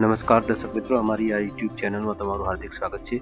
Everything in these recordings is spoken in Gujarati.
નમસ્કાર દર્શક મિત્રો, અમારી આ યુટ્યુબ ચેનલમાં તમારું હાર્દિક સ્વાગત છે.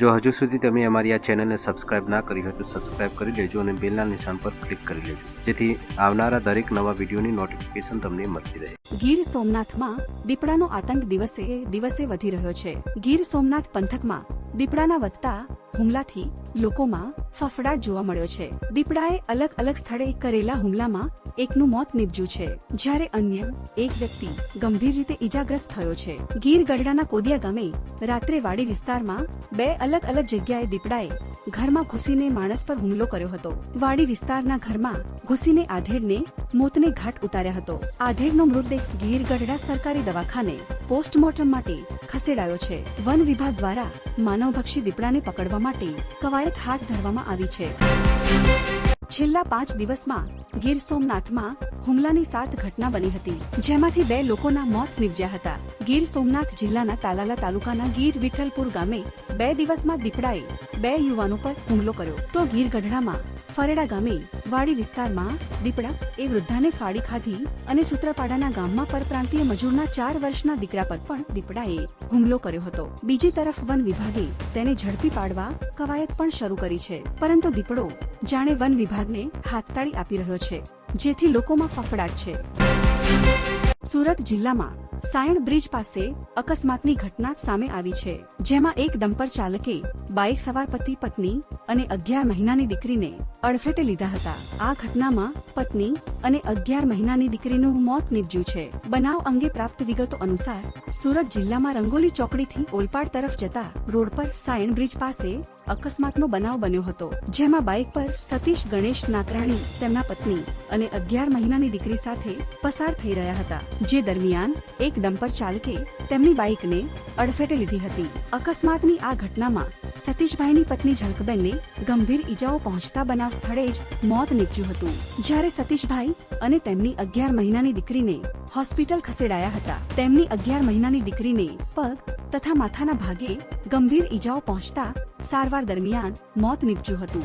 જો હજુ સુધી તમે અમારી આ ચેનલને સબસ્ક્રાઇબ ના કરી હોય તો સબસ્ક્રાઇબ કરી લેજો અને બેલના નિશાન પર ક્લિક કરી લેજો. જેથી આવનારા દરેક નવા વિડીયોની નોટિફિકેશન તમને મળતી રહે. ગીર સોમનાથમાં દીપડાનો આતંક દિવસે દિવસે વધી રહ્યો છે. ગીર સોમનાથ પંથકમાં દીપડાના વધતા હુમલાથી લોકોમાં ફફડાટ જોવા મળ્યો છે. દીપડાએ અલગ અલગ સ્થળે કરેલા હુમલામાં એકનું મોત નીપજ્યું છે, જ્યારે અન્ય એક વ્યક્તિ ગંભીર રીતે ઈજાગ્રસ્ત થયો છે. ગીર ગઢડાના કોદિયા ગામે રાત્રે વાડી વિસ્તારમાં બે અલગ અલગ જગ્યાએ દીપડાએ ઘરમાં ઘૂસીને માણસ પર હુમલો કર્યો હતો. વાડી વિસ્તારના ઘરમાં ઘૂસીને આધેડને મોતને ઘાટ ઉતાર્યા હતો. આધેડનો મૃતદેહ ગીર સરકારી દવાખાને પોસ્ટમોર્ટમ માટે ખસેડાયો છે. વન વિભાગ દ્વારા માનવભક્ષી દીપડાને પકડવા માટે કવાયત હાથ ધરવામાં આવી છે. છેલ્લા પાંચ દિવસમાં ગીર સોમનાથમાં હુમલાની સાત ઘટના બની હતી, જેમાંથી બે લોકોના મોત નિપજ્યા હતા. ગીર સોમનાથ જિલ્લાના તાલાલા તાલુકાના ગીર વિઠ્ઠલપુર ગામે બે દિવસમાં દીપડાએ બે યુવાનો પર હુમલો કર્યો. તો ગીર ગઢડામાં ફરેડા ગામે વાડી વિસ્તારમાં દીપડા એ વૃદ્ધાને ફાડી ખાધી અને સૂત્રપાડાના ગામમાં પરપ્રાંતીય મજૂરના ચાર વર્ષના દીકરા પર પણ દીપડાએ હુમલો કર્યો હતો. બીજી તરફ વન વિભાગે તેને ઝડપી પાડવા કવાયત પણ શરૂ કરી છે. પરંતુ દીપડો જાણે વન વિભાગને હાથતાળી આપી રહ્યો છે, જેથી લોકોમાં ફફડાટ છે. સુરત જિલ્લામાં સાયણ બ્રિજ પાસે અકસ્માતની ઘટના સામે આવી છે, જેમાં એક ડમ્પર ચાલકે બાઇક સવાર પતિ પત્ની અને અગિયાર મહિનાની દીકરીને અડફેટે લીધા હતા. આ ઘટનામાં પત્ની અને અગિયાર મહિનાની દીકરીનું મોત નીપજ્યું છે. બનાવ અંગે પ્રાપ્ત વિગતો અનુસાર, સુરત જિલ્લામાં રંગોલી ચોકડીથી ઓલપાડ તરફ જતા રોડ પર સાયણ બ્રિજ પાસે અકસ્માતનો બનાવ બન્યો હતો, જેમાં બાઇક પર સતીશ ગણેશ નાકરાણી, તેમના પત્ની અને અગિયાર મહિનાની દીકરી સાથે પસાર થઈ રહ્યા હતા, જે દરમિયાન એક ડમ્પર ચાલકે તેમની બાઇકને અડફેટે લીધી હતી. અકસ્માતની આ ઘટનામાં સતીશભાઈની પત્ની ઝલકબેનને ગંભીર ઈજાઓ પહોંચતા બનાવ સ્થળે જ મોત નીપજ્યું હતું. જ્યારે સતીશભાઈ અને તેમની અગિયાર મહિનાની દીકરીને હોસ્પિટલ ખસેડાયા હતા. તેમની અગિયાર મહિનાની દીકરીને પગ તથા માથાના ભાગે ગંભીર ઈજાઓ પહોંચતા સારવાર દરમિયાન મોત નીપજ્યું હતું.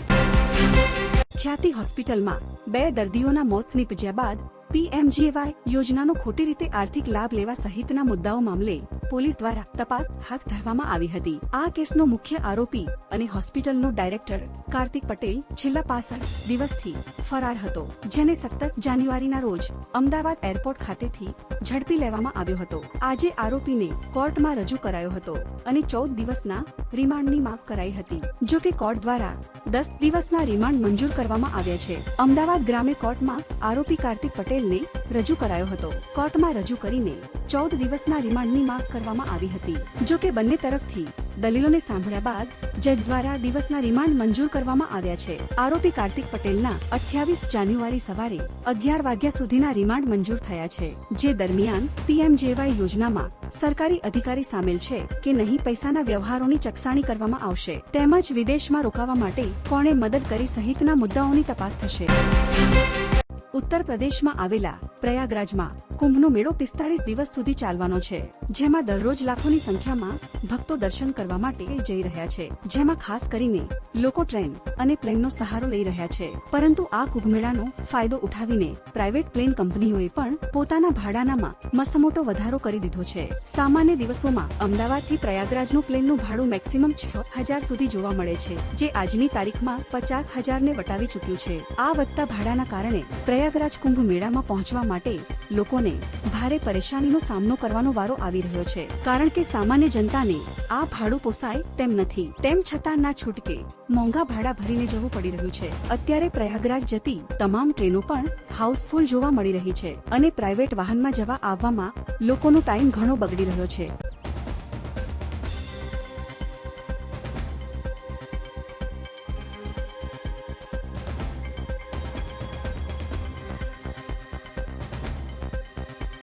ખ્યાતિ હોસ્પિટલમાં બે દર્દીઓના મોત નીપજ્યા બાદ પીએમજીવાય યોજનાનો ખોટી રીતે આર્થિક લાભ લેવા સહિતના મુદ્દાઓ મામલે પોલીસ દ્વારા તપાસ હાથ ધરવામાં આવી હતી. આ કેસનો મુખ્ય આરોપી અને હોસ્પિટલનો ડાયરેક્ટર કાર્તિક પટેલ છેલ્લા પાસઠ દિવસથી ફરાર હતો, જેને સત્તર જાન્યુઆરીના રોજ અમદાવાદ એરપોર્ટ ખાતેથી ઝડપી લેવામાં આવ્યો હતો. આજે આરોપીને કોર્ટમાં રજૂ કરાયો હતો અને ચૌદ દિવસના રિમાન્ડની માંગ કરાઈ હતી. જો કે કોર્ટ દ્વારા દસ દિવસના રિમાન્ડ મંજૂર કરવામાં આવ્યા છે. અમદાવાદ ગ્રામે કોર્ટમાં આરોપી કાર્તિક પટેલને રજૂ કરાયો હતો. કોર્ટમાં રજૂ કરીને ચૌદ દિવસના રિમાન્ડની માંગ કરવામાં આવી હતી. જો કે બંને તરફથી દલીલોને સાંભળ્યા બાદ જજ દ્વારા દિવસના રિમાન્ડ મંજૂર કરવામાં આવ્યા છે. આરોપી કાર્તિક પટેલના અઠ્યાવીસ જાન્યુઆરી સવારે અગિયાર વાગ્યા સુધીના રિમાન્ડ મંજૂર થયા છે. જે દરમિયાન પીએમજેવાય યોજનામાં સરકારી અધિકારી સામેલ છે કે નહીં પૈસાના વ્યવહારોની ચકસાણી કરવામાં આવશે. તેમજ વિદેશમાં રોકાવા માટે કોણે મદદ કરી સહિતના મુદ્દાઓની તપાસ થશે. ઉત્તર પ્રદેશમાં આવેલા પ્રયાગરાજમાં. કુંભનો મેળો પિસ્તાળીસ દિવસ સુધી ચાલવાનો છે, જેમાં દરરોજ લાખોની સંખ્યામાં ભક્તો દર્શન કરવા માટે જઈ રહ્યા છે. જેમાં ખાસ કરીને લોકો ટ્રેન અને પ્લેનનો સહારો લઈ રહ્યા છે. પરંતુ આ કુંભ મેળાનો ફાયદો ઉઠાવીને પ્રાઇવેટ પ્લેન કંપનીઓએ પણ પોતાના ભાડાનામાં મસમોટો વધારો કરી દીધો છે. સામાન્ય દિવસોમાં અમદાવાદથી પ્રયાગરાજનું પ્લેનનું ભાડું મેક્સિમમ છ હજાર સુધી જોવા મળે છે, જે આજની તારીખમાં પચાસ હજારને વટાવી ચૂક્યું છે. આ વધતા ભાડાના કારણે પ્રયાગરાજ કુંભ મેળામાં પહોંચવા માટે લોકોને ભારે પરેશાનીનો સામનો કરવાનો વારો આવી રહ્યો છે. કારણ કે સામાન્ય જનતાને આ ભાડું પોસાય તેમ નથી. તેમ છતાં ના છૂટકે મોંઘા ભાડા ભરીને જવું પડી રહ્યું છે. અત્યારે પ્રયાગરાજ જતી તમામ ટ્રેનો પણ હાઉસફુલ જોવા મળી રહી છે અને પ્રાઇવેટ વાહનમાં જવા આવવામાં લોકોનો ટાઈમ ઘણો બગડી રહ્યો છે.